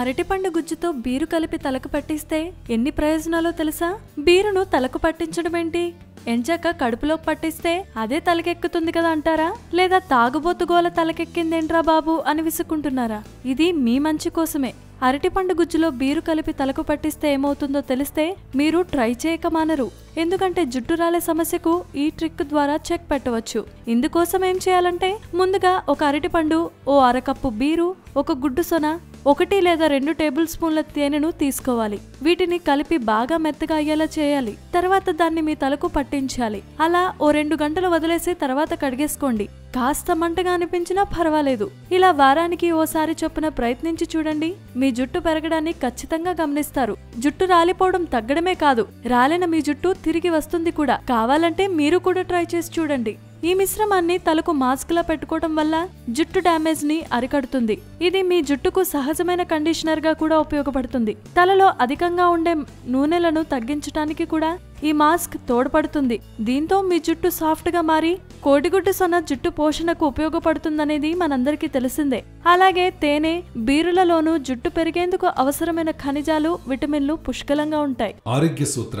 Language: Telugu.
అరటిపండు గుజ్జుతో బీరు కలిపి తలకు పట్టిస్తే ఎన్ని ప్రయోజనాలో తెలుసా? బీరును తలకు పట్టించడమేంటి ఎంచాక కడుపులో పట్టిస్తే అదే తలకెక్కుతుంది కదా అంటారా? లేదా తాగుబోతుగోల తలకెక్కిందేంట్రా బాబు అని విసుక్కుంటున్నారా? ఇది మీ మంచి కోసమే. అరటిపండు గుజ్జులో బీరు కలిపి తలకు పట్టిస్తే ఏమవుతుందో తెలిస్తే మీరు ట్రై చేయక మానరు. ఎందుకంటే జుట్టు రాలే సమస్యకు ఈ ట్రిక్ ద్వారా చెక్ పెట్టవచ్చు. ఇందుకోసం ఏం చేయాలంటే ముందుగా ఒక అరటిపండు ఓ అరకప్పు బీరు ఒక గుడ్డు సొన ఒకటి లేదా రెండు టేబుల్ స్పూన్ల తేనెను తీసుకోవాలి. వీటిని కలిపి బాగా మెత్తగా అయ్యేలా చేయాలి. తర్వాత దాన్ని మీ తలకు పట్టించాలి. అలా ఓ రెండు గంటలు వదిలేసి తర్వాత కడిగేసుకోండి. కాస్త మంటగా అనిపించినా పర్వాలేదు. ఇలా వారానికి ఓసారి చొప్పున ప్రయత్నించి చూడండి. మీ జుట్టు పెరగడాన్ని ఖచ్చితంగా గమనిస్తారు. జుట్టు రాలిపోవడం తగ్గడమే కాదు. రాలిన మీ జుట్టు తిరిగి వస్తుంది కూడా. కావాలంటే మీరు కూడా ట్రై చేసి చూడండి. ఈ మిశ్రమాన్ని తలకు మాస్క్లా పెట్టుకోవడం వల్ల జుట్టు డ్యామేజ్ని అరికడుతుంది. ఇది మీ జుట్టుకు సహజమైన కండిషనర్గా కూడా ఉపయోగపడుతుంది. తలలో అధికంగా ఉండే నూనెలను తగ్గించడానికి కూడా ఈ మాస్క్ తోడ్పడుతుంది. దీంతో మీ జుట్టు సాఫ్ట్గా మారి కోడిగుడ్డు సొన జుట్టు పోషణకు ఉపయోగపడుతుందనేది మనందరికీ తెలిసిందే. అలాగే తేనె బీరులలోనూ జుట్టు పెరిగేందుకు అవసరమైన ఖనిజాలు విటమిన్లు పుష్కలంగా ఉంటాయి. ఆరోగ్య సూత్ర.